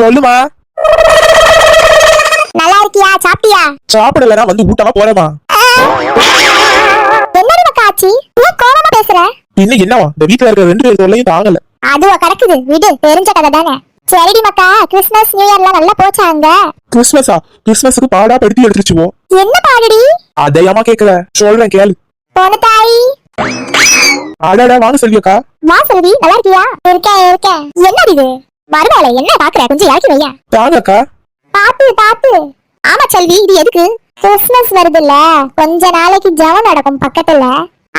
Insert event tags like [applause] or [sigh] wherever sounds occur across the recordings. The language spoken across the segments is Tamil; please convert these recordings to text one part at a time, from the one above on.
சொல்லுமா? நல்லா இருக்கியா சாப்பிட்டியா? சாப்பிடலனா வந்து ஊட்டமா போறேமா என்னடி மக்கா ஆச்சு? ஏன் கோவமா பேசுற? இன்னும் என்னவா? இந்த வீட்டுல இருக்கிற ரெண்டு பேர் தொல்லையும் தாங்கல. அதுவா கிடக்குது விடு தெரிஞ்ச கதை தானே சரிடி மக்கா கிறிஸ்மஸ் நியூ இயர்லாம் நல்லா போச்சா அங்க? கிறிஸ்மஸா? கிறிஸ்மஸுக்கு பாடா படுத்தி எடுத்துச்சுவோம் என்ன பாடுடி? அதையமா கேக்குற? சொல்றேன் கேளு. போன தாய். அடடா வாங்க செல்வியக்கா வா செல்வி நல்லா இருக்கியா? இருக்கேன் இருக்கேன். என்னடி இது? மறுநாளே என்ன பாக்குற கொஞ்சம் இறக்கி வையா தாங்கக்கா பாத்து பாத்து ஆமா செல்வி இது எதுக்கு? கிறிஸ்மஸ் வருதுல்ல கொஞ்ச நாளைக்கு ஜெபம் நடக்கும் பக்கத்துல.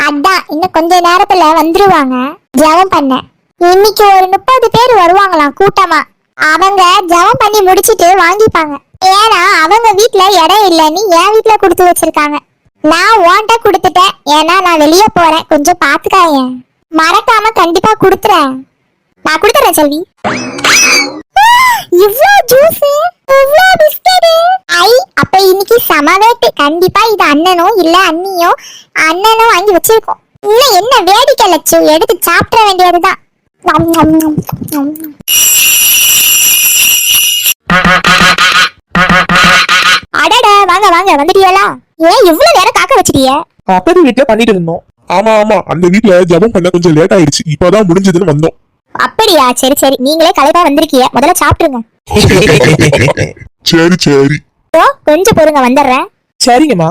அதான் இன்னும் கொஞ்ச நேரத்துல வந்துருவாங்க. ஜெபம் பண்ண. இன்னைக்கு ஒரு முப்பது பேர் வருவாங்களாம் கூட்டமா. அவங்க ஜெபம் பண்ணி முடிச்சிட்டு வாங்கிப்பாங்க. ஏன்னா அவங்க வீட்ல இடம் இல்லைன்னு என் வீட்ல கொடுத்து வச்சிருக்காங்க. நான் ஓன்ட்ட கொடுத்துட்டேன். ஏன்னா நான் வெளியே போறேன். கொஞ்சம் பாத்துக்காய மறக்காம கண்டிப்பா கொடுத்துறேன். நான் கொடுத்துறேன் செல்வி. இவ்ளோ ஜூஸ் இவ்ளோ பிஸ்கட் ஐ அப்ப இன்னைக்கு சமவேட்டு. கண்டிப்பா இது அண்ணனோ இல்ல அண்ணியோ அண்ணனோ வாங்கி வச்சிருக்கோம். இன்னும் என்ன வேடிக்கை லட்சு? எடுத்து சாப்பிட வேண்டியதுதான். அடடா வாங்க வாங்க வந்துட்டியலா? ஏன் இவ்வளவு நேரம் காக்க வச்சிட்டியே? அப்படி வீட்டுல பண்ணிட்டு இருந்தோம். ஆமா ஆமா அந்த வீட்டுல ஜபம் பண்ண கொஞ்சம் லேட் ஆயிடுச்சு. இப்பதான் முடிஞ்சதுன்னு வந்தோம். அப்படியா? சரி சரி. நீங்களே களைப்பா வந்திருக்கீங்க. முதல்ல சாப்பிட்டுருங்க. சரி சரி. ஓ கொஞ்சம் பொறுங்க வந்துடுறேன். சரிங்கம்மா.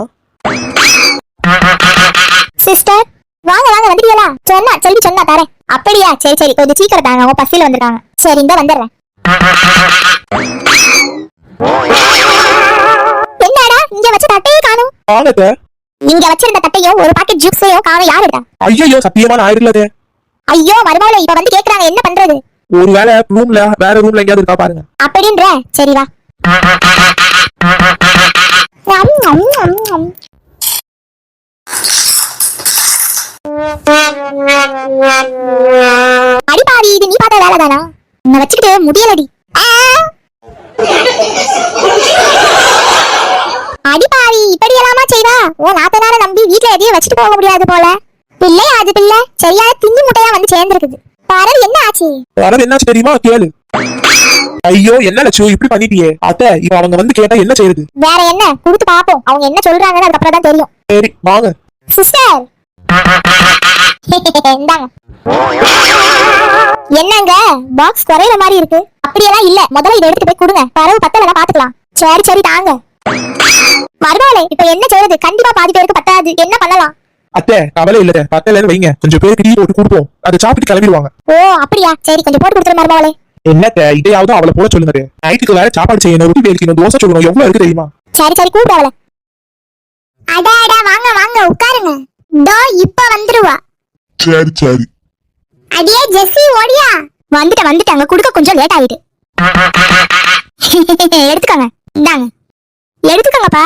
சிஸ்டர் வாங்க வாங்க வந்துட்டீங்களா? சொன்னா செல்வி சொன்னா தரேன். அப்படியா? சரி சரி. கொஞ்சம் சீக்கிரம் தாங்க. அவங்க பசியில வந்திருக்காங்க சரி இந்த வந்துடுறேன். என்னடா? இங்க வச்ச தட்டையே காணும். வாங்கத்த நீங்க வச்சிருந்த தட்டையும் ஒரு பாக்கெட் ஜூஸையும் காணும். யாருடா ஐயோ சத்தியமா நான் ஆயிடலதே ஐயோ மருமகள இப்ப வந்து கேக்குறாங்க என்ன பண்றது? ஒரு வேலை ரூம்ல வேற ரூம்ல எங்கேயாவது இருக்கா பாருங்க. அப்படின்ற சரி வா. ஞம், ஞம், ஞம், ஞம். அடி பாவி இது நீ பார்த்த வேலை தானா? உன்னை வச்சுக்கிட்டு முடியலடி. ஆ! அடி பாவி இப்படி எல்லாமா செய்வா? ஓ நாத்தனார நம்பி வீட்ல எதையும் வச்சுட்டு போக முடியாது போல. பிள்ளை அது பிள்ளை சரியான திங்கி முட்டையா வந்து சேர்ந்திருக்குது. பாரு என்ன ஆச்சு? வரது என்னாச்சு தெரியுமா? கேளு. ஐயோ என்ன லட்சம் இப்படி பண்ணிட்டியே? அத்தை இப்ப அவங்க வந்து கேட்டா என்ன செய்யுது வேற என்ன? கொடுத்து பாப்போம். அவங்க என்ன சொல்றாங்கன்னு அதுக்கப்புறம் தான் தெரியும். சரி வாங்க. சிஸ்டர்! [laughs] இந்தாங்க. என்னங்க? பாக்ஸ் குறையிற மாதிரி இருக்கு. அப்படியெல்லாம் இல்ல. முதல்ல இதை எடுத்துட்டு போய் கொடுங்க. பரவு பத்தல பாத்துக்கலாம் சரி சரி தாங்க. மறுநாளே இப்ப என்ன செய்யறது கண்டிப்பா பாதி பேருக்கு பத்தாது. என்ன பண்ணலாம்? அத்தை கவலை இல்ல. பத்தல வைங்க. கொஞ்சம் பேருக்கு டீ போட்டு கொடுப்போம். அதை சாப்பிட்டு கிளம்பிடுவாங்க. ஓ அப்படியா? சரி கொஞ்சம் போட்டு கொடுத்துரு மருமகளே. என்னத்த இதையாவது அவளை போல சொல்லுங்க. நைட்டுக்கு வேற சாப்பாடு செய்யணும். ரொட்டி வேலிக்கணும் தோசை சொல்லணும் எவ்வளவு இருக்கு தெரியுமா? சரி சரி கூப்பிடு அவளை. அடா அடா வாங்க வாங்க உட்காருங்க. தோ இப்ப வந்துருவா. சரி சரி. அடியே ஜெஸ்ஸி ஓடியா? வந்துட்டு வந்துட்டாங்க குடுக்க கொஞ்சம் லேட் ஆயிட்டு. எடுத்துக்கங்க. இந்தாங்க. எடுத்துக்கங்கப்பா.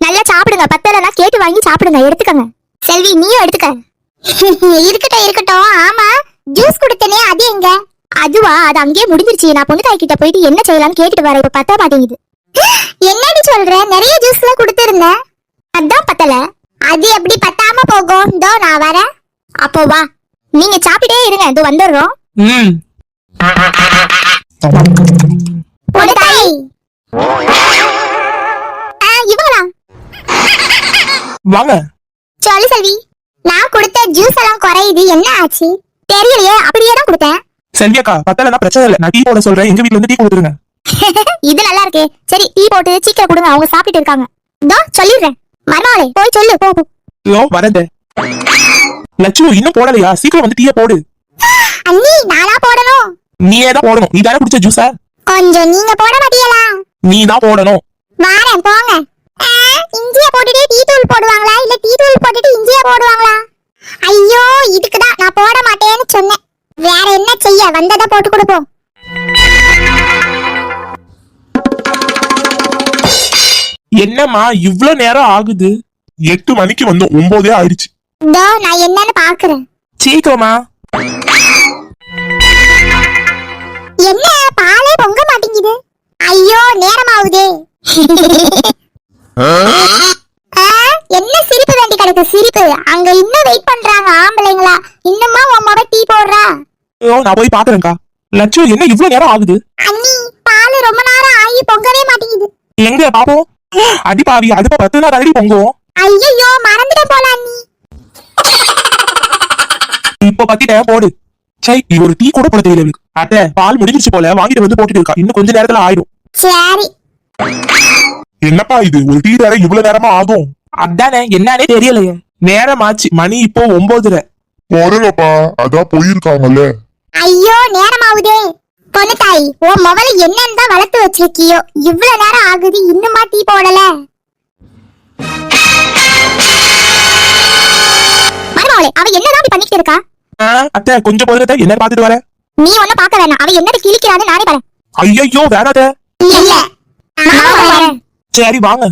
நல்லா சாப்பிடுங்க. பத்தலனா கேட்டு வாங்கி சாப்பிடுங்க. எடுத்துக்கங்க. செல்வி நீயும் எடுத்துக்க. [laughs] இருக்கட்டும் இருக்கட்டும். ஆமா ஜூஸ் கொடுத்தனே அது எங்க? அதுவா? அது அங்கேயே முடிஞ்சிருச்சு. நான் பொண்ணு தாய் கிட்ட போயிட்டு என்ன செய்யலாம்னு கேட்டுட்டு வரேன் இப்ப பத்த மாட்டேங்குது. [gasps] என்னடி சொல்ற? நிறைய ஜூஸ்ல கொடுத்திருந்தேன் அதான் பத்தல. அது எப்படி பத்தாம போகும்? இதோ நான் வரேன். அப்போ வா. நீங்க சாப்பிட்டே இருங்க. இதோ வந்துடுறோம். [laughs] வாங்க. சொல்லு செல்வி. நான் கொடுத்த ஜூஸ் எல்லாம் குறையுது. என்ன ஆச்சு? தெரியலையே. அப்படியே தான் கொடுத்தேன். செல்வியக்கா பத்தலன்னா பிரச்சனை இல்ல. நான் டீ போட சொல்றேன். எங்க வீட்ல இருந்து டீ கொடுத்துருங்க. [laughs] இது நல்லா இருக்கே. சரி டீ போட்டு சீக்கிரம் கொடுங்க. அவங்க சாப்பிட்டுட்டு இருக்காங்க. இதோ சொல்லிடுறேன். மருமகளே போய் சொல்லு. போ. இதோ வரேன் லட்சு இன்னும் போடலையா? சீக்கிரம் வந்து டீயை போடு. அண்ணி நானா போடணும்? நீயே தான் போடணும். நீ தானே குடிச்ச ஜூஸ கொஞ்சம் நீங்க போட மாட்டீங்களா? நீ தான் போடணும். வாரேன் போங்க. இஞ்சிய போட்டுட்டு டீ தூள் போடுவாங்களா? இல்ல டீ தூள் போட்டுட்டு இஞ்சிய போடுவாங்களா? ஐயோ இதுக்கு தான் நான் போட மாட்டேன்னு சொன்னேன். வேற என்ன செய்ய? வந்ததை போட்டு கொடுப்போம். என்னம்மா இவ்ளோ நேரம் ஆகுது? எட்டு மணிக்கு வந்தோம் ஒன்பதே ஆயிடுச்சு. இதோ நான் என்னன்னு பாக்குறேன். சீக்கிரமா. என்ன பாலே பொங்க மாட்டேங்குது? ஐயோ நேரமாவுதே ஆ, [laughs] என்ன சிரிப்பு வேண்டி கிடக்கு? சிரிப்பு. அங்க இன்னும் வெயிட் பண்றாங்க. ஆம்பளைங்களா? இன்னுமா உன் மொபைல் டீ போடுறா? ஐயோ நான் போய் பாக்குறேன்க்கா லட்சு என்ன இவ்ளோ நேரம் ஆகுது? அண்ணி பால் ரொம்ப தாயி பொங்கவே மாட்டேங்குது. எங்க பாப்போம் அடி பாவி அடுப்ப பத்து நாள் அடி பொங்குவோம். ஐயோ மறந்துட போல அண்ணி. இப்ப பத்திட்ட போடு. சை இது ஒரு டீ கூட போட தெரியல இவளுக்கு. அத்தை பால் முடிஞ்சிருச்சு போல வாங்கிட்டு வந்து போட்டுட்டு இருக்கா. இன்னும் கொஞ்ச நேரத்துல ஆயிடும். சரி. என்னப்பா இது? ஒரு டீ தர இவ்வளவு நேரமா ஆகும்? அதானே என்னன்னே தெரியலையே. நேரம் ஆச்சு மணி இப்போ ஒன்பதுரை வரலப்பா அதான் போயிருக்காங்கல்ல. ஐயோ நேரமாவுதே. பொண்ணு தாய் உன் முதல்ல என்னன்னு தான் வளர்த்து வச்சிருக்கியோ? இவ்வளவு நேரம் ஆகுது இன்னுமா டீ போடல? மருமகளே அவ என்னதான் பண்ணிட்டு இருக்கா? அத்தை கொஞ்சம் பொருளத்தை என்ன பாத்துட்டு வர நீ ஒன்னும் பார்க்க வேணாம். அவ என்னது கிழிக்கிறான்னு நானே பாரு ஐயோ வேணாத இல்ல. நான் வரேன். சரி வாங்க.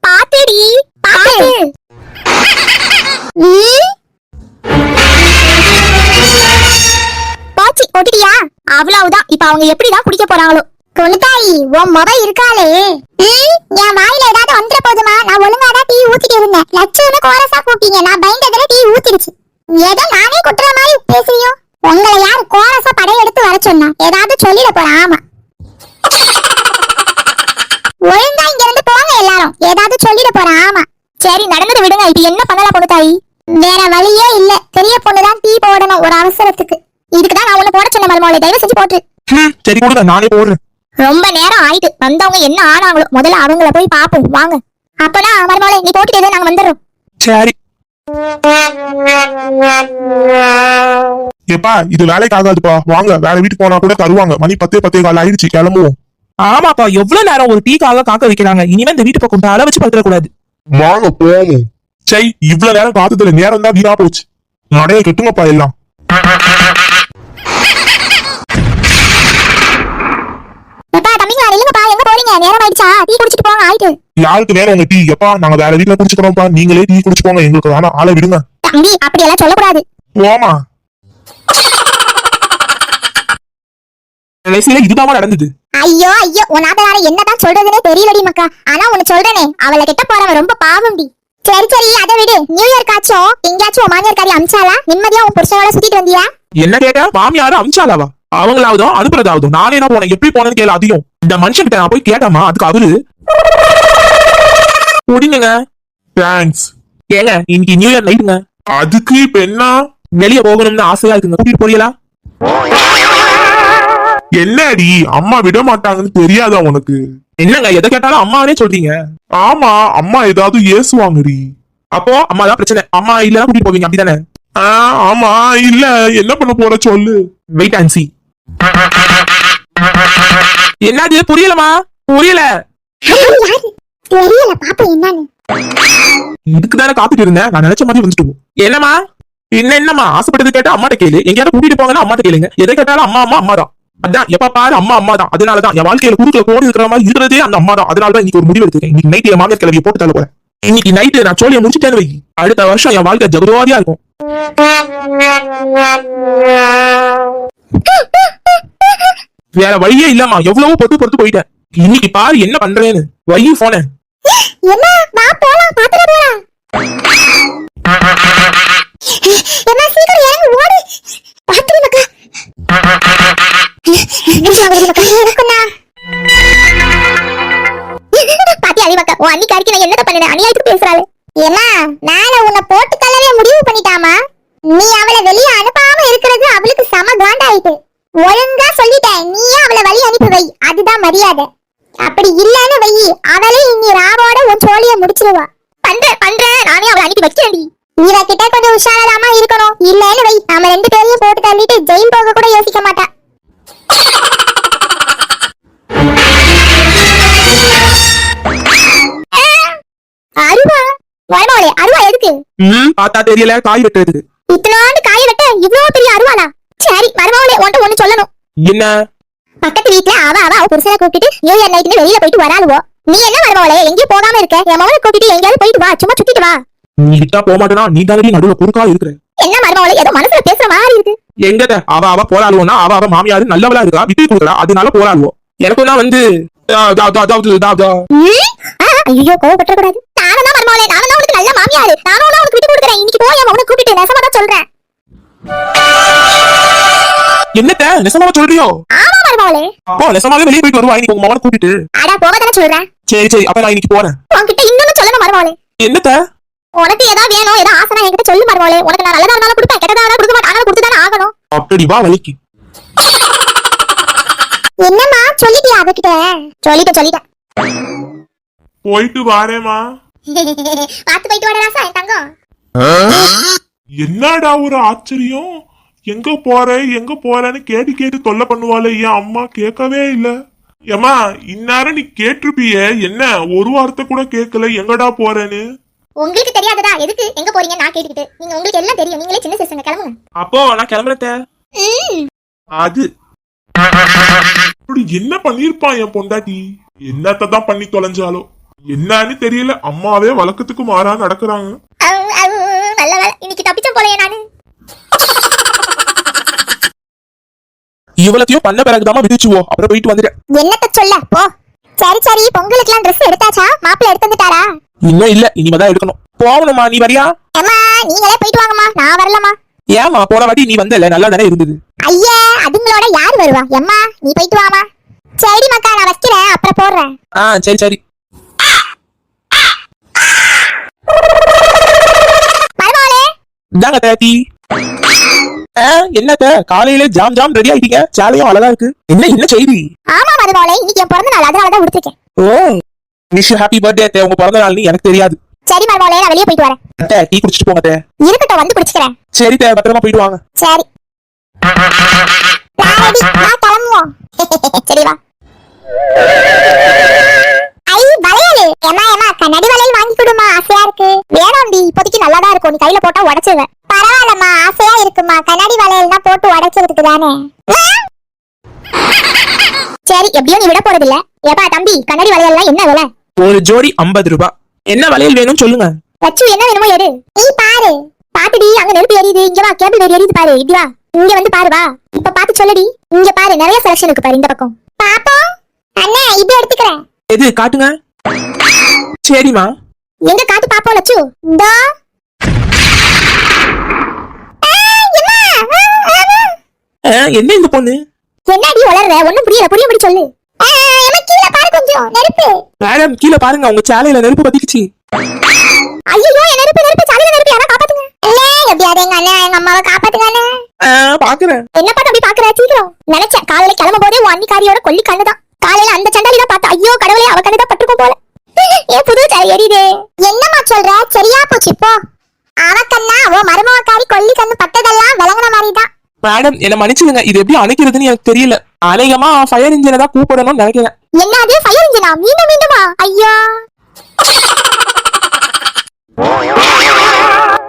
பாத்துடி பாத்து ம். போச்சு போட்டுட்டியா அவ்வளவுதான். இப்ப அவங்க எப்படிதான் குடிக்க போறாங்களோ? கொளுத்தாயி உன் முத இருக்காளே. என் வாயில ஏதாவது வந்துட போதுமா? நான் ஒழுங்கா தான் டீ ஊத்திட்டு இருந்தேன். லட்சம்னு கோரசா கூப்பிட்டீங்க. நான் பயந்ததுல டீ ஊத்திருச்சு ஏதோ நானே குட்டுற மாதிரி பேசுறியோ? உங்களை யார் கோரஸா படையெடுத்து வர சொன்னா? ஏதாவது சொல்லிட போறேன் ஆமா. ஒழுங்கா இங்க இருந்து போங்க எல்லாரும். ஏதாவது சொல்லிட போறேன் ஆமா. சரி நடந்தது விடுங்க. இது என்ன பண்ணலாம் பொண்ணுதாயி வேற வழியே இல்ல. பெரிய பொண்ணுதான் டீ போடணும் ஒரு அவசரத்துக்கு. இதுக்குதான் நான் ஒண்ணு போட சொன்ன மருமகளை தயவு செஞ்சு போட்டு. சரி கொடுங்க நானே போடுறேன். ரொம்ப நேரம் ஆயிட்டு வந்தவங்க என்ன ஆனாங்களோ முதல்ல அவங்கள போய் பாப்போம் வாங்க. அப்பனா மருமகளை நீ போட்டுட்டு நாங்க வந்துடுறோம். சரி. எப்பா இது வேலைக்கு ஆகாதுப்பா. வாங்க வேற வீட்டுக்கு போனா கூட தருவாங்க. மணி பத்தே பத்தே கால் ஆயிடுச்சு கிளம்புவோம். ஆமாப்பா எவ்வளவு நேரம் ஒரு டீக்காக காக்க வைக்கிறாங்க. இனிமே இந்த வீட்டு பக்கம் தலை வச்சு படுத்துட கூடாது வாங்க போவோம். சை இவ்வளவு நேரம் காத்ததுல நேரம் தான் வீணா போச்சு. நடைய கெட்டுங்கப்பா எல்லாம் எப்பா தம்பிங்களா நில்லுங்கப்பா எங்க போறீங்க நேரம் ஆயிடுச்சா டீ குடிச்சிட்டு போங்க ஆயிட்டு. யாருக்கு வேணும் உங்க டீ. எப்பா நாங்க வேற வீட்டுல குடிச்சுக்கிறோம்ப்பா நீங்களே டீ குடிச்சு போங்க. எங்களுக்கு வேணாம். ஆளை விடுங்க. தம்பி அப்படி எல்லாம் சொல்லக்கூடாது. போமா கடைசியில இதுதான் நடந்தது. ஐயோ ஐயோ உன் ஆத்தனார என்னதான் சொல்றதுனே தெரியலடி மக்கா. ஆனா உனக்கு சொல்றேனே. அவளை கிட்ட போறவன் ரொம்ப பாவம்டி. சரி சரி அதை விடு. நியூ இயர் காச்சும் எங்கேயாச்சும் உன் மாமியார் காரி அமிச்சாலா நிம்மதியா உன் புருஷனோட சுத்திட்டு வந்தியா? என்ன கேட்டா? மாமியாரு அமிச்சாலாவா அவங்களாவதும் அனுப்புறதாவதும் நானே என்ன போனேன்? எப்படி போனேன்னு கேளு அதையும். இந்த மனுஷன் கிட்ட நான் போய் கேட்டாமா அதுக்கு அவரு முடிங்க தேங்க்ஸ் ஏங்க இன்னைக்கு நியூ இயர் நைட்டுங்க அதுக்கு இப்ப என்ன? வெளிய போகணும்னு ஆசையா இருக்குங்க. கூட்டிட்டு போறீங்களா? என்னடி? அம்மா விட மாட்டாங்கன்னு தெரியாதா உனக்கு? என்னங்க எதை கேட்டாலும் அம்மானே சொல்றீங்க. ஆமா அம்மா ஏதாவது ஏசுவாங்கடி. அப்போ அம்மா தான் பிரச்சனை. அம்மா இல்லன்னா கூட்டிட்டு போவீங்க அப்படிதானே? ஆமா இல்ல. என்ன பண்ண போற சொல்லு. வெயிட் அண்ட் சி என்னது புரியலமா? புரியல. தெரியல பாப்பா என்னன்னு. இதுக்கு தானே காத்துட்டு இருந்தேன். நான் நினைச்ச மாதிரி வந்துட்டு போ. என்னம்மா? என்ன என்னம்மா? ஆசைப்பட்டது கேட்டா அம்மாட்ட கேளு. எங்கேயாவது கூட்டிட்டு போங்கன்னா அம்மாட்ட கேளுங்க. எதை கேட்டாலும் அம்மா அம்மா அம்மா தான் அதான் எப்ப பாரு அம்மா அம்மா தான் அதனாலதான் என் வாழ்க்கையில குறுக்கல கோடி இருக்கிற மாதிரி இருக்கிறதே அந்த அம்மா தான் அதனாலதான் இன்னைக்கு ஒரு முடிவு எடுத்துருக்கேன். இன்னைக்கு நைட் என் மாமியார் கிளவிய போட்டு தள்ள போறேன். இன்னைக்கு நைட்டு நான் சோழியை முடிச்சுட்டேன்னு வை. அடுத்த வருஷம் என் வாழ்க்கை ஜகதோதியா இருக்கும். வேற வழியே இல்லம்மா எவ்வளவோ பொறுத்து பொறுத்து போயிட்டேன். இன்னைக்கு பாரு என்ன பண்றேன்னு. வழி போன என்ன போலாம் பண்ணேன்? அநியாயத்துக்கு என்ன நாளை உன்னை போட்டு கலவே முடிவு பண்ணிட்டாமா நீ அவளை வெளிய அனுப்பாம இருக்கிறது அவளுக்கு சம காண்டாயிட்டு. ஒழுங்கா சொல்லிட்டேன் நீயே அவளை வழி அனுப்பி வை. அதுதான் மரியாதை. அப்படி இல்லன்னு வை. அவளே இனி ராவோட உன் சோழிய முடிச்சிருவா. பண்றேன் பண்றேன் நானே அவளை அனுப்பி வைக்கிறேன்டி இவ கிட்ட கொஞ்சம் உஷாராதாமா இருக்கணும். இல்லன்னு வை. நாம ரெண்டு பேரையும் போட்டு தள்ளிட்டு ஜெயின் போக கூட யோசிக்க மாட்டா. வரமாவளே அருவா எதுக்கு? ம் பார்த்தா தெரியல காய் வெட்டுறதுக்கு. இத்தனாண்டு காய வெட்ட இவ்வளவு பெரிய அருவாளா? சரி மருமகளே உன்ட்ட ஒண்ணு சொல்லணும். என்ன? பக்கத்து வீட்ல அவ அவ அவ புருஷனை கூப்பிட்டு நியூ இயர் நைட்னு வெளியில போயிட்டு வராளுவோ? நீ என்ன மருமகளே எங்கேயும் போகாம இருக்க? என் மகனை கூப்பிட்டு எங்கேயாவது போயிட்டு வா சும்மா சுத்திட்டு வா. நீ விட்டா போக மாட்டேனா? நீ தானடி நடுவுல குறுக்கா இருக்கிற. என்ன மருமகளே ஏதோ மனசுல பேசுற மாதிரி இருக்கு. எங்கத அவ அவ போராடுவோம்னா அவ அவ மாமியாரு நல்லவளா இருக்கா விட்டு கொடுக்குறா அதனால போராடுவோம் எனக்கும் தான் வந்து ஐயோ கோவப்பட்ட கூடாது நானும் தான் மருமகளே நானும் தான் உனக்கு நானும் தான் உனக்கு விட்டு கொடுக்குறேன். இன்னைக்கு போய் அவன் உனக்கு கூப்பிட்டு நெசமா தான் சொல்றேன். என்னத்த நெசமாவா சொல்றியோ? ஆமா மருமகளே. அப்போ நெசமாவே வெளியே போயிட்டு வருவா இன்னைக்கு உங்க கூட்டிட்டு. அட போக தானே சொல்றேன். சரி சரி அப்ப நான் இன்னைக்கு போறேன். உன்கிட்ட இன்னொன்னு சொல்லணும் மருமகளே. என்னத்த? உனக்கு ஏதாவது வேணும் ஏதாவது ஆசைனா என்கிட்ட சொல்லு மருமகளே. உனக்கு நான் நல்லதா இருந்தாலும் கொடுப்பேன் கெட்டதா இருந்தாலும் கொடுக்க மாட்டேன். ஆனாலும் கொடுத்து தானே ஆகணும். அப்படி வா வலிக்கு என்னம்மா சொல்லிட்டியா அவகிட்ட? சொல்லிட்டேன் சொல்லிட்டேன். போயிட்டு வாரேம்மா. [laughs] பார்த்து போயிட்டு வாடா ராசா என் தங்கம். என்னடா ஒரு ஆச்சரியம்? எங்க போற எங்க போறேன்னு கேட்டு கேட்டு தொல்லை பண்ணுவாளே என் அம்மா கேட்கவே இல்ல. ஏமா இந்நேரம் நீ கேட்டிருப்பிய என்ன ஒரு வார்த்தை கூட கேட்கல எங்கடா போறேன்னு? உங்களுக்கு தெரியாததா? எதுக்கு? எங்க போறீங்க நான் கேட்டுக்கிட்டு. நீங்க உங்களுக்கு எல்லாம் தெரியும். நீங்களே சின்ன சிசுங்க கிளம்புங்க. அப்போ நான் கிளம்புறேன் ம், அது. என்ன பண்ணிருப்பான் என் பொண்டாட்டி? என்னத்தை தான் பண்ணி தொலைஞ்சாலோ? என்னன்னு தெரியல. அம்மாவே வழக்கத்துக்கு மாறா நடக்கிறாங்க. இன்னைக்கு தப்பிச்சேன் போலயே நானு. இவ்வளத்தையும் பண்ண பிறகுதாம்மா விதிச்சுவோம் அப்புறம் போயிட்டு வந்துட்டேன். என்னத்த சொல்ல? போ. சரி சரி. பொங்கலுக்குலாம் ட்ரெஸ் எடுத்தாச்சா? மாப்பிள்ள எடுத்து வந்துட்டாரா? இன்னும் இல்ல. இனிமேதான் எடுக்கணும். போகணுமா நீ வரியா? அம்மா நீங்களே போயிட்டு வாங்கம்மா. நான் வரலம்மா. ஏமா போன வாட்டி நீ வந்தல. நல்லா தானே இருந்தது. ஐயே அதுங்களோட யார் வருவா? எம்மா நீ போயிட்டு வாமா. சரி மக்கா நான் வைக்கிறேன் அப்புறம் போடுறேன். ஆ சரி சரி மருமகளே இந்தாங்க தேத்தி ஆ, என்னத்த காலையில ஜாம் ஜாம் ரெடி ஆயிட்டீங்க. சேலையும் அழகா இருக்கு. என்ன என்ன செய்தி? ஆமா மருமகளே இன்னைக்கு என் பிறந்த நாள். அதனால தான் ஓ விஷ் ஹாப்பி பர்த்டே உங்க பிறந்த நாள்னு எனக்கு தெரியாது. சரி மருமகளே நான் வெளியே போயிட்டு வரேன். அத்தை, டீ குடிச்சிட்டு போங்க அத்தை. இருக்கட்டும் வந்து குடிச்சுக்கிறேன். சரி தே பத்திரமா போயிட்டு வாங்க. சரி. நான் கிளம்புவோம். [laughs] சரி வா. ஐ வளையல். ஏமா ஏமா கண்ணாடி வளையல் வாங்கி கொடுமா ஆசையா இருக்கு. வேணாம்டி இப்போதைக்கு நல்லா தான் இருக்கும். நீ கையில போட்டா உடைச்சிருவேன். பரவாயில்லம்மா ஆசையா இருக்குமா. கண்ணாடி வளையல்னா போட்டு உடைக்கிறதுக்கு தானே. சரி எப்படியும் நீ விட போறது இல்ல ஏப்பா தம்பி கண்ணாடி வளையல்லாம் என்ன விலை? ஒரு ஜோடி ஐம்பது ரூபாய் என்ன வளையல் வேணும்னு சொல்லுங்க. வச்சு என்ன வேணுமோ எடு. நீ பாரு. பாத்துடி அங்க நெருப்பு எரியுது. இங்க வா கேபிள் வேறு எரியுது பாரு. இப்படி வா. இங்க வந்து பாரு வா. இப்ப பாத்து சொல்லுடி இங்க பாரு நிறைய செலக்ஷன் இருக்கு பாரு இந்த பக்கம். பாப்போம். அண்ணா இது எடுத்துக்கிறேன். எது காட்டுங்க. சரிம்மா. எங்க காட்டு பாப்போம் லட்சு இந்தா. என்ன? இந்த பொண்ணு? என்னடி வளர்ற? ஒண்ணும் புரியல புரியும்படி சொல்லு. ஆ, எம்மா, கீழே பாரு கொஞ்சம் நெருப்பு. மேடம் கீழே பாருங்க உங்க சேலையில நெருப்பு பத்திக்குச்சு. ஐயோ என் நெருப்பு நெருப்பு சாலையில நெருப்பு யாரா காப்பாத்துங்க? அண்ணே எப்படியாவது எங்க அண்ணன் எங்க அம்மாவை காப்பாத்துங்க பாக்குறேன். என்னப்பா தம்பி பாக்குற? சீக்கிரம். நினைச்சேன் காலையில கிளம்பும் போதே உன் அன்னிக்காரியோட கொல்லி கண்ணுதான். காலையில அந்த சண்டாலி தான் பார்த்தா ஐயோ கடவுளே அவ கண்ணுதான் பட்டிருக்கும் போல. ஏன் புது சாரி எரியுதே. என்னம்மா சொல்ற? சரியா போச்சு போ. அவ கண்ணா அவ மருமவக்காரி கொல்லி கண்ணு பட்டதெல்லாம் விளங்குன மாதிரி தான் மேடம் என்ன மன்னிச்சிடுங்க இது எப்படி அணைக்கிறதுன்னு எனக்கு தெரியல. அநேகமா ஃபயர் இன்ஜினை தான் கூப்பிடணும்னு நினைக்கிறேன். என்னது ஃபயர் இன்ஜினா மீண்டும் மீண்டுமா? ஐயோ.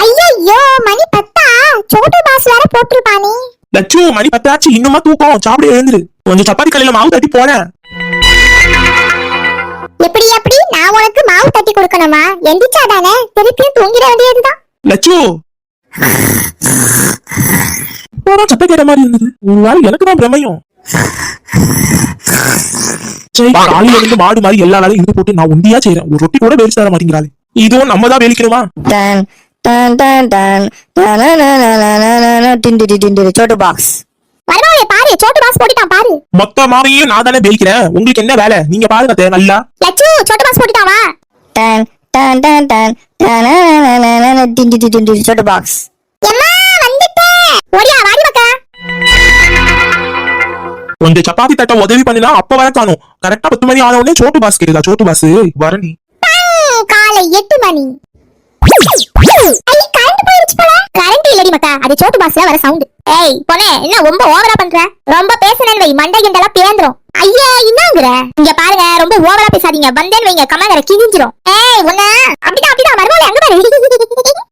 ஐயோ மணி பத்தா? சோட்டு பாஸ் வேற போட்டிருப்பானே. லட்சு மணி பத்தாச்சு இன்னுமா தூக்கம். சாப்பிட எழுந்துரு. கொஞ்சம் சப்பாத்தி கடையில மாவு தட்டி போனேன் எப்படி எப்படி நான் உனக்கு மாவு தட்டி கொடுக்கணுமா எந்திரிச்சா தானே திருப்பியும் தூங்கிட வேண்டியதுதான் லட்சு போனா சத்தம் கேட்ட மாதிரி இருந்தது ஒரு வேளை எனக்கு தான் பிரமையும் சரி காலையில இருந்து மாடு மாதிரி எல்லா வேலையும் இருந்து போட்டு நான் உண்டியா செய்யறேன் ஒரு ரொட்டி கூட வேஸ்ட் தர மாட்டேங்கிறாள் இதுவும் நம்ம தான் வேலிக்கணுமா Dun dun dun dun dun dun வரவங்களே பாரு சோட்டு பாஸ் போட்டுட்டான் பாரு மொத்த மாவையும் நான் தானே ஜெயிக்கிறேன் உங்களுக்கு என்ன வேலை நீங்க பாருங்க நல்லா லட்சு சோட்டு பாஸ் போட்டுட்டான் வா டன் டன் டன் சோட்டு பாக்ஸ் கொஞ்சம் சப்பாத்தி தட்ட உதவி பண்ணினா அப்ப வர காணும் கரெக்டா பத்து மணி ஆன உடனே சோட்டு பாஸ் கேக்குதா சோட்டு பாஸ் வரணி காலை எட்டு மணி கரண்ட் போயிருச்சு போல கரண்ட் இல்லடி மக்கா அது சோட்டு பாஸ்ல வர சவுண்ட் ஏய் பொனே என்ன ரொம்ப ஓவரா பண்ற? ரொம்ப பேசுனேன்னு வை மண்டை கிண்டெல்லாம் பேந்துரும் ஐயா என்னங்கற? இங்க பாருங்க ரொம்ப ஓவரா பேசாதீங்க. வந்தேன்னு வைங்க கமங்கர கிழிஞ்சிரும். ஏய் உன்ன அப்படிதான் அப்படிதான் மறுமலை அங்க பாரு.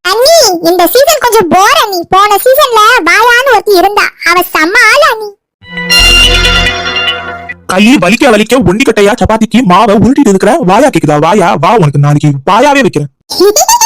[laughs] அண்ணி இந்த சீசன் கொஞ்சம் போர் அண்ணி. போன சீசன்ல வாயான்னு ஒருத்தி இருந்தா அவ செம்ம ஆளு அண்ணி. கை வலிக்க வலிக்க ஒண்டி கட்டையா சப்பாத்திக்கு மாவை உருட்டிட்டு இருக்கிற வாயா கேக்குதா? வாயா வா உனக்கு நாளைக்கு வாயாவே வைக்கிறேன். [laughs]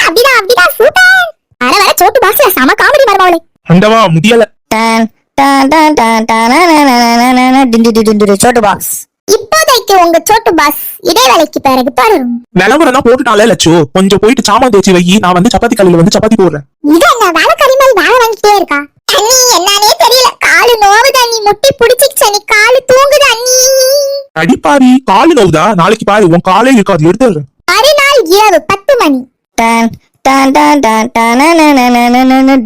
அப்படிடா அப்படிடா சூப்பர் அட வர சோட்டு பாக்ஸ்ல சம காமெடி மர்மவளே அண்டவா முடியல டான் டான் டான் டான் டிண்டு டிண்டு சோட்டு பாக்ஸ் இப்போதைக்கு உங்க சோட்டு பாஸ் இடைவேளைக்கு பிறகு தொடரும் விளம்பரம் போட்டுட்டாலே லட்சு கொஞ்சம் போயிட்டு சாமான் தேய்ச்சி நான் வந்து சப்பாத்தி கல்லில் வந்து சப்பாத்தி போடுறேன் இது என்ன வேலை கரிமல் வேலை இருக்கா அண்ணி என்னன்னே தெரியல காலு நோவுது அண்ணி முட்டி பிடிச்சிச்சு அண்ணி காலு தூங்குது அண்ணி அடிப்பாரி காலு நோவுதா நாளைக்கு பாரு உன் காலே இருக்காது எடுத்துடுறேன் நாள் இரவு பத்து மணி. டான் டான் டான் டான் டான்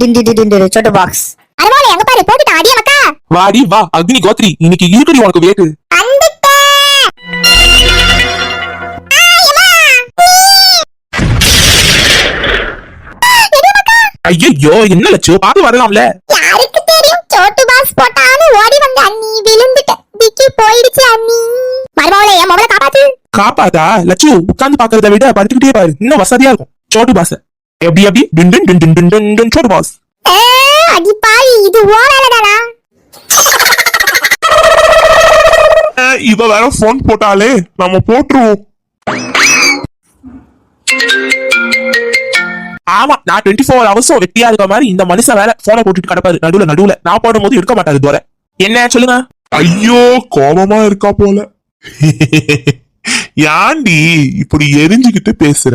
டிண்டி டிண்டி சொட்டு பாக்ஸ் அருவாளை எங்க பாரு? போட்டுட்டான் அடிய மக்கா? வாடி வா அக்னி கோத்ரி இன்னைக்கு இருக்குடி உனக்கு வேக்கு என்ன பாத்து வரலாம்ல. யாருக்கு தெரியும்? சோட்டு ஓடி வந்த அண்ணி விழுந்துட்ட திக்கி போயிடுச்சு அண்ணி. மருமவளை என் மொபைல காப்பாத்து. காப்பாத்தா? லட்சு உட்கார்ந்து பாக்குறத விட படுத்துக்கிட்டே பாரு. இன்னும் வசதியா இருக்கும். சோட்டு பாஸ் எப்படி எப்படி? டின் டின் டின் டின் டின் டின் டின் சோட்டு பாஸ். அடி பாவி இது ஓ வேலைதானா அஹ், இவ வேற போன் போட்டாலே நம்ம போட்டுருவோம். ஆமா நான் டுவெண்ட்டி ஃபோர் ஹவர்ஸும் வெட்டியா இருக்க மாதிரி இந்த மனுஷன் வேற போனை போட்டுட்டு கிடப்பாரு. நடுவுல நடுவுல. நான் போடும்போது எடுக்க மாட்டாரு துவரை என்ன சொல்லுங்க. ஐயோ கோபமா இருக்கா போல. [laughs] ஏண்டி இப்படி எரிஞ்சுக்கிட்டு பேசுற?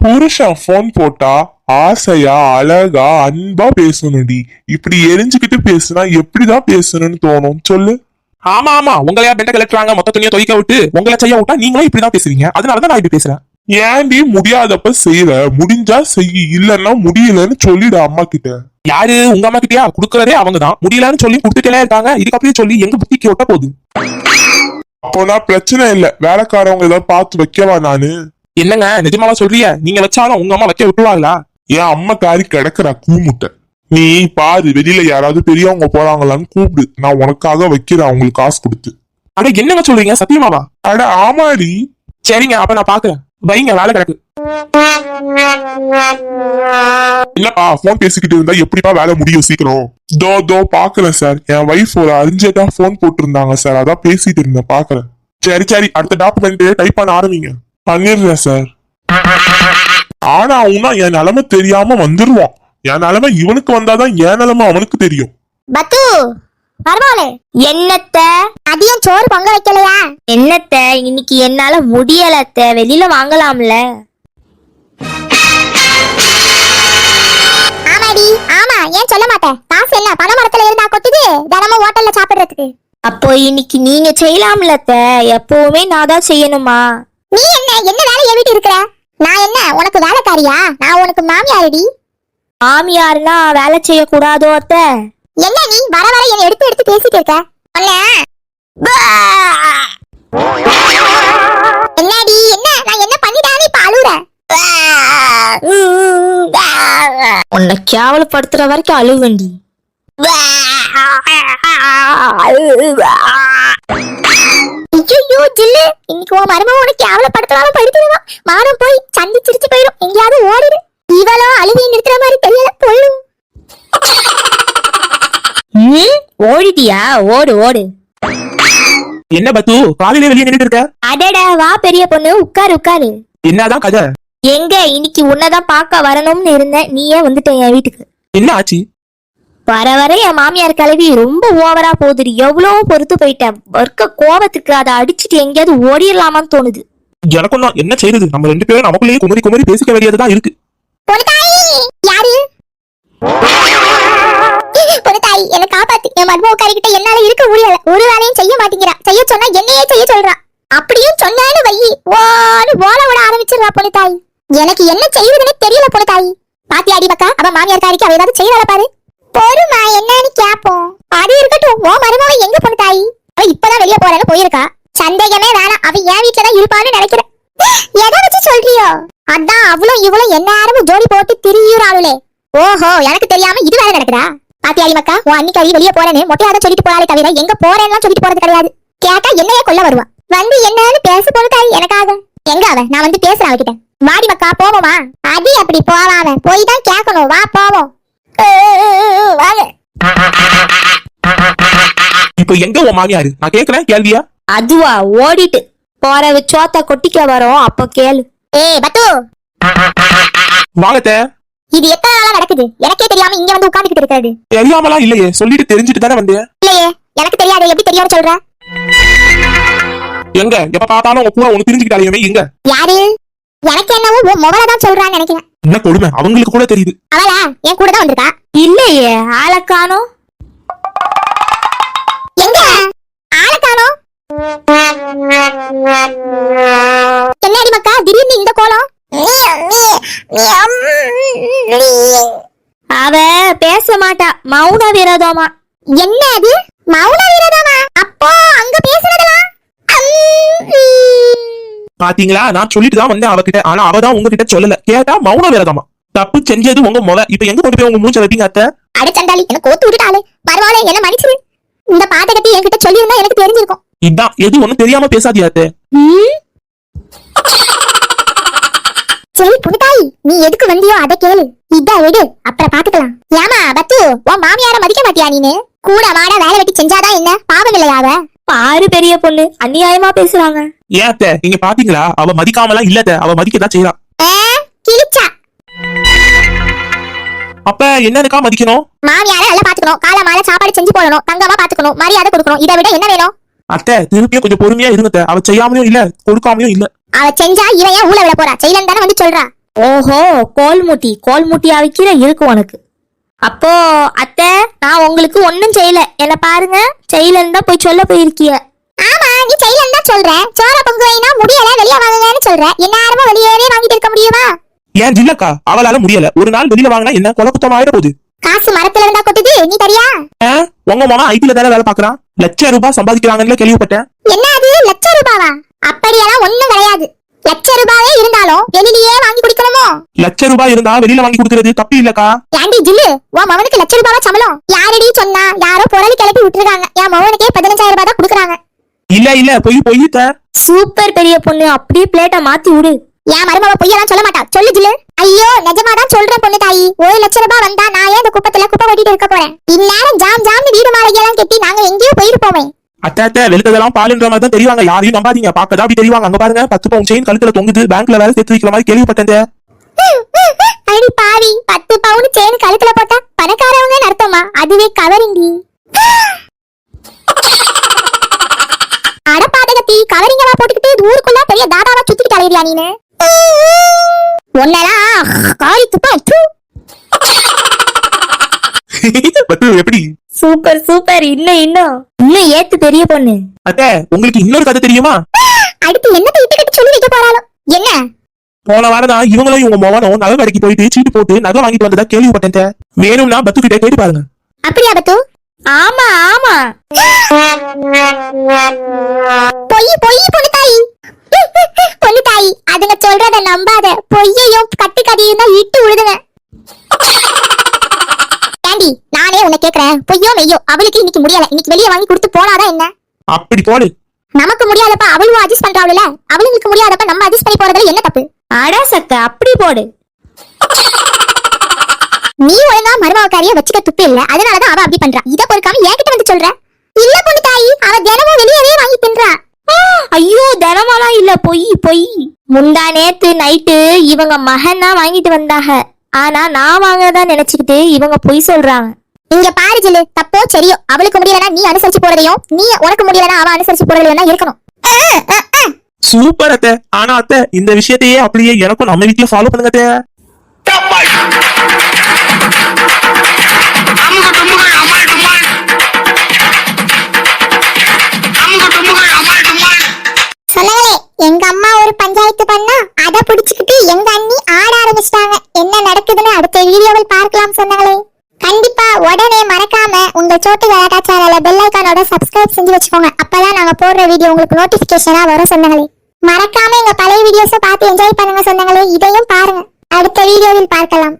புருஷன் போன் போட்டா ஆசையா அழகா அன்பா பேசணும்டி. இப்படி எரிஞ்சுக்கிட்டு பேசுனா எப்படிதான் பேசணும்னு தோணும்? சொல்லு. ஆமா ஆமா. உங்களையா பெண்ட கலெக்டராங்க மொத்த துணியை துவைக்க விட்டு உங்களை செய்ய விட்டா நீங்களும் இப்படிதான் பேசுவீங்க. அதனாலதான் நான் இப்படி பேசுறேன். ஏன்டி முடியாதப்ப செய்யற முடிஞ்சா செய். இல்லன்னா முடியலன்னு சொல்லிடு அம்மா கிட்ட. யாரு? உங்க அம்மா கிட்டயா? குடுக்கறதே அவங்கதான். முடியலன்னு சொல்லி குடுத்துட்டே இருக்காங்க. இதுக்கப்புறம் சொல்லி எங்க புத்திக்கு ஒட்ட போகுது? அப்போனா பிரச்சனை இல்ல. வேலைக்காரவங்க ஏதாவது பார்த்து வைக்கவா நானு? என்னங்க? நிஜமாவா சொல்றிய நீங்க வச்சாலும் உங்க அம்மா வைக்க விட்டுவாங்களா என் அம்மா காரி கிடக்குறா கூமுட்டை. நீ பாரு வெளியில யாராவது பெரியவங்க போறாங்களான்னு கூப்பிடு. நான் உனக்காக வைக்கிறேன் அவங்களுக்கு காசு கொடுத்து. அட என்னங்க சொல்றீங்க? சத்தியமாவா? அட ஆமாடி. சரிங்க அப்ப நான் பாக்குறேன். வைங்க வேலை கிடக்கு. இல்லப்பா போன் பேசிக்கிட்டு இருந்தா எப்படிப்பா வேலை முடியும் சீக்கிரம்? தோ தோ பாக்குறேன் சார் என் வைஃப் ஒரு அர்ஜென்டா போன் போட்டிருந்தாங்க சார் அதான் பேசிட்டு இருந்தேன் பாக்குறேன். சரி சரி அடுத்த டாக்குமெண்ட் டைப் பண்ண ஆரம்பிங்க. பண்ணிடுறேன் சார் ஆனா அவனா என் நிலைமை தெரியாம வந்துருவான். என் நிலைமை இவனுக்கு வந்தாதான் என் நிலைமை அவனுக்கு தெரியும். பத்து! மருமவளே என்னத்த? அதையும் சோறு பொங்க வைக்கலையா? என்னத்த? இன்னைக்கு என்னால முடியலத்த வெளியில வாங்கலாம்ல. ஆமாடி. ஆமா ஏன் சொல்ல மாட்டேன்? காசு என்ன பண மரத்துல இருந்தா கொட்டுது. தினமும் ஹோட்டல்ல சாப்பிடுறதுக்கு. அப்போ இன்னைக்கு நீங்க செய்யலாம்லத்த எப்பவுமே நான் தான் செய்யணுமா? நீ என்ன? என்ன வேலை ஏவிட்டு இருக்கிற? நான் என்ன? உனக்கு வேலைக்காரியா? நான் உனக்கு மாமியாரடி. மாமியார்னா வேலை செய்யக்கூடாதோ அத்த? என்ன நீ வர வர என்னை எடுத்து எடுத்து பேசிட்டு இருக்க? ஒண்ணு என்னடி என்ன? நான் என்ன பண்ணிட்டானே இப்ப அழுகுற உன்னை கேவலப்படுத்துற வரைக்கும் அழுவண்டி. ஐயோ ஜில்லு. இன்னைக்கு உன் மருமக உனக்கு கேவலப்படுத்தலாம் படுத்துருவான் மானம் போய் சந்தி சிரிச்சு போயிடும். எங்கேயாவது ஓடிடு இவளோ அழுகையை நிறுத்துற மாதிரி தெரியல பொழும் ம், ஓடிட்டியா? ஓடு ஓடு. என்ன பத்து? காலையில வெளியே நின்னுட்டு இருக்க? அடடா வா பெரிய பொண்ணு உட்காரு உட்காரு. என்னதான் கதை? எங்க? இன்னைக்கு உன்னதான் பார்க்க வரணும்னு இருந்தேன். நீயே வந்துட்ட என் வீட்டுக்கு. என்ன ஆச்சு? வர வர என் மாமியார் கிளவி ரொம்ப ஓவரா போகுது எவ்வளவோ பொறுத்து போயிட்டேன். ஒர்க்க கோவத்துக்கு அதை அடிச்சிட்டு எங்கேயாவது ஓடிடலாமான்னு தோணுது. எனக்கும் தான் என்ன செய்யுது நம்ம ரெண்டு பேரும் நமக்குள்ளேயே குமரி குமரி பேசிக்க வேண்டியதுதான் இருக்கு. யாரு? காப்பாத்து என் மருமக கிட்ட என்னால இருக்க முடியல ஒரு வேலையும் செய்ய மாட்டேங்கிறா. செய்ய சொன்னா என்னையே செய்ய சொல்றா. அப்படியும் சொன்னான்னு வை. ஓன்னு ஓல விட ஆரம்பிச்சிடுறா தாய் எனக்கு என்ன செய்யுதுன்னு தெரியல பொண்ணுத்தாயி. பாத்தி அடி பக்கா? அவ மாமியார் காரிக்கு அவ ஏதாவது செய்யறாள பாரு. பொறுமா என்னன்னு கேப்போம். அது இருக்கட்டும் ஓ மருமக எங்க பொண்ணுத்தாயி? அவ இப்பதான் வெளிய போறேன்னு போயிருக்கா. சந்தேகமே வேணாம். அவ என் வீட்டுல தான் இருப்பான்னு நினைக்கிறேன். எதை வச்சு சொல்றியோ? அதான் அவளும் இவளும் எந்நேரமும் ஜோடி போட்டு திரியுறாளுலே ஓஹோ எனக்கு தெரியாம இது வேற நடக்குதா? பாத்தியாடி மக்கா? உன் அன்னிக்கறி வெளியே போறேன்னு மொட்டையாத சொல்லிட்டு போறாளே தவிர எங்க போறேன்னு சொல்லிட்டு போறது கிடையாது. கேட்டா என்னையே கொல்ல வருவா. வந்து என்னன்னு பேச போனதாய் எனக்காக. எங்க அவ? நான் வந்து பேசுறேன் அவகிட்ட. வாடி மக்கா போவோமா அடி அப்படி போவாம போய் தான் கேட்கணும் வா போவோம். வாங்க. இப்ப எங்க உன் மாமியாரு? நான் கேக்குறேன் கேள்வியா? அதுவா ஓடிட்டு. போற சோத்த கொட்டிக்க வரோம் அப்போ கேளு. ஏய் பத்து. வாங்கத்த இது எத்தனை நாளா நடக்குது? எனக்கே தெரியாம இங்க வந்து உட்கார்ந்துகிட்டு இருக்கிறது. தெரியாமலாம் இல்லையே? சொல்லிட்டு தெரிஞ்சுட்டு தானே வந்தேன். இல்லையே எனக்கு தெரியாது. எப்படி தெரியாம சொல்ற? எங்க? எப்ப பார்த்தாலும் உங்க கூட ஒண்ணு பிரிஞ்சுக்கிட்டாலே எங்க யாரு? எனக்கு என்னவோ உன் முகல தான் சொல்றான்னு நினைக்கிறேன். என்ன கொடுமை? அவங்களுக்கு கூட தெரியுது. அவளா? என் கூட தான் வந்திருக்கா? இல்லையே ஆளை காணோம் எங்க? ஆளை காணோம் என்னடி மக்கா திடீர்னு இந்த அவ பேச மாட்டா மௌன விரோதமா என்ன அது? மௌன விரதமா அப்போ அங்க பேசுனதெல்லாம் பாத்தீங்களா? நான் சொல்லிட்டு தான் வந்தேன் அவகிட்ட. ஆனா அவ தான் உங்ககிட்ட சொல்லல. கேட்டா மௌன விரதமா தப்பு செஞ்சது உங்க முத இப்ப எங்க கொண்டு போய் உங்க மூச்ச வைப்பீங்க அத்தை? அட சண்டாளி என்ன கோத்து விட்டுட்டாளே. பரவாயில்ல என்ன மன்னிச்சிரு. இந்த பாட்டகத்தை என்கிட்ட சொல்லியிருந்தா எனக்கு தெரிஞ்சிருக்கும். இதான். எது ஒண்ணும் தெரியாம பேசாதியா அத்தை. சரி புதுதாய் நீ எதுக்கு வந்தியோ அதை கேளு. இதான் எடு அப்புறம் பாத்துக்கலாம். ஏமா பத்து உன் மாமியார மதிக்க மாட்டியா நீனு? கூட மாட வேலை வெட்டி செஞ்சாதான் என்ன? பாவம் இல்லையா அவ? பாரு பெரிய பொண்ணு அநியாயமா பேசுறாங்க. ஏன் அத்தை? நீங்க பாத்தீங்களா? அவ மதிக்காமலாம் இல்ல அத்தை. அவ மதிக்கதான் செய்யறா ஆ, கிழிச்சா? அப்ப என்னதுக்கா மதிக்கணும்? மாமியார நல்லா பாத்துக்கணும். காலை மாலை சாப்பாடு செஞ்சு போடணும். தங்கமா பாத்துக்கணும். மரியாதை கொடுக்கணும். இதை விட என்ன வேணும்? அத்தை திருப்பியும் கொஞ்சம் பொறுமையா இருங்க. அவ செய்யாமலும் இல்ல கொடுக்காமலும் இல்ல. அவ செஞ்சா இவன் ஏன் ஊழ விட போறா? செய்யலன்னு தானே வந்து சொல்றா. ஓஹோ கோல் மூட்டி கோல் மூட்டியா வைக்கிற இருக்கு உனக்கு. அப்போ அத்தை நான் உங்களுக்கு ஒண்ணும் செய்யல. என்ன பாருங்க செய்யலன்னு தான் போய் சொல்ல போயிருக்கிய. ஆமா நீ செய்யலன்னு தான் சொல்ற சோற பொங்கு வைனா முடியல வெளிய வாங்குங்கன்னு சொல்ற. என்ன வெளியவே வாங்கிட்டு இருக்க முடியுமா? ஏன் ஜில்லக்கா? அவளால முடியல. ஒரு நாள் வெளியில வாங்கினா என்ன? குழப்பத்தம் ஆயிட போகுது. காசு மரத்துல இருந்தா கொட்டுது நீ தரியா? உங்க மாமா ஐடில தானே வேலை பாக்குறான் லட்சம் ரூபாய் சம்பாதிக்கிறாங்கன்னு கேள்விப்பட்டேன். என்ன அது? லட்ச ரூபாவா? அப்படியெல்லாம் ஒண்ணும் கிடையாது. லட்ச ரூபாவே இருந்தாலும் வெளியிலயே வாங்கி குடிக்கணுமோ? லட்சம் ரூபாய் இருந்தா வெளியில வாங்கி கொடுக்கறது தப்பு இல்லக்கா. ஏண்டி ஜில்லு உன் மவனுக்கு லட்ச ரூபாவா சம்பளம்? யாரடி சொன்னா யாரோ புரளி கிளப்பி விட்டுருக்காங்க. என் மவனுக்கே பதினஞ்சாயிரம் ரூபாய் தான் கொடுக்குறாங்க. இல்ல இல்ல பொய் பொய். சூப்பர் பெரிய பொண்ணு அப்படியே பிளேட்டை மாத்தி விடு. என் மருமவ பொய்யெல்லாம் சொல்ல மாட்டா. சொல்லு ஜில்லு. ஐயோ நிஜமா ஒரு லட்ச ரூபாய் வந்தா நான் ஏன் இந்த குப்பத்துல குப்பை கொட்டிட்டு இருக்க போறேன்? இந்நேரம் ஜாம் ஜாம்னு வீடு மாளிகையெல்லாம் கட்டி நாங்க எங்கேயோ போயிருப்போமே. அத்தை அத்தை வெளுத்ததெல்லாம் பாலுன்ற மாதிரி தான் தெரிவாங்க. யாரையும் நம்பாதீங்க. பாக்கதான் அப்படி தெரிவாங்க. அங்க பாருங்க பத்து பவுன் செயின் கழுத்துல தொங்குது. பேங்க்ல வேலை சேர்த்து வைக்கிற மாதிரி கேள்விப்பட்டேன் அடி பாவி பத்து பவுன் செயின் கழுத்துல போட்டா பணக்காரவங்க அர்த்தமா? அதுவே கவரிங்கி அடப்பாதகத்தி கவரிங்கவா போட்டுக்கிட்டு ஊருக்குள்ள பெரிய தாதாவா சுத்திக்கிட்டு அலையிறியா நீனு? ஒன்னெல்லாம் காரி துப்பேன் தூ. பத்து எப்படி? Super super. இன்னும் இன்னும். இன்னும் ஏத்து பெரிய பொண்ணு. அத்தை உங்களுக்கு இன்னொரு கதை தெரியுமா? அடுத்து என்னத்தை இட்டு கட்டி சொல்லி வைக்க போறாளோ? என்ன? போன வாரம் தான் இவங்களும் இவங்க மோகனும் நகை கடைக்கு போயிட்டு சீட்டு போட்டு நகை வாங்கிட்டு வந்ததா கேள்விப்பட்டேன். வேணும்னா பத்து கிட்ட கேட்டு பாருங்க. அப்படியா பத்து? ஆமா ஆமா. பொய் பொய் பொண்ணு தாயி. பொண்ணு தாயி அதுங்க சொல்றத நம்பாத. பொய்யையும் கட்டு கதையும் தான் இட்டு விழுதுங்க ஏண்டி நானே உன்னை கேக்குறேன். பொய்யோ மெய்யோ அவளுக்கு இன்னைக்கு முடியல. இன்னைக்கு வெளியே வாங்கி கொடுத்து போனாதான் என்ன? அப்படி போடு. நமக்கு முடியாதப்ப அவளும் அட்ஜஸ்ட் பண்றாவுல அவளுங்களுக்கு முடியாதப்ப நம்ம அட்ஜஸ்ட் பண்ணி போறதுல என்ன தப்பு? அடா சக்க அப்படி போடு. நீ ஒழுங்கா மருமகாரிய வச்சுக்க துப்பு இல்ல. அதனாலதான் அவ அப்படி பண்றா. இத பொறுக்காம என்கிட்ட வந்து சொல்ற? இல்ல பொண்ணு தாயி. அவ தினமும் வெளியவே வாங்கி தின்றா. ஐயோ தினமாலாம் இல்ல. பொய் பொய். முந்தா நேத்து நைட்டு இவங்க மகன் தான் வாங்கிட்டு வந்தாங்க. ஆனா நான் வாங்கறதா நினைச்சுக்கிட்டு இவங்க பொய் சொல்றாங்க. இங்க பாரு ஜில்லு தப்போ சரியோ அவளுக்கு முடியலனா நீ அனுசரிச்சு போறதையும் நீ உனக்கு முடியலனா அவ அனுசரிச்சு போறதையும் தான் இருக்கணும். சூப்பர் அத்தை. ஆனா அத்தை இந்த விஷயத்தையே அப்படியே எனக்கும் நம்ம வீட்லயே ஃபாலோ பண்ணுங்க ஒரு பஞ்சாயத்து பண்ணா அத புடிச்சுக்கிட்டு எங்க அண்ணி ஆட ஆரம்பிச்சிட்டாங்க. என்ன நடக்குதுன்னு அடுத்த வீடியோவில் பார்க்கலாம் சொன்னாங்களே கண்டிப்பா உடனே மறக்காம உங்க சோட்டு விளையாட்டா சேனல பெல் ஐக்கானோட சப்ஸ்கிரைப் செஞ்சு வச்சுக்கோங்க. அப்பதான் நாங்க போடுற வீடியோ உங்களுக்கு நோட்டிபிகேஷனா வரும் சொன்னாங்களே மறக்காம எங்க பழைய வீடியோஸை பார்த்து என்ஜாய் பண்ணுங்க சொன்னாங்களே இதையும் பாருங்க. அடுத்த வீடியோவில் பார்க்கலாம்.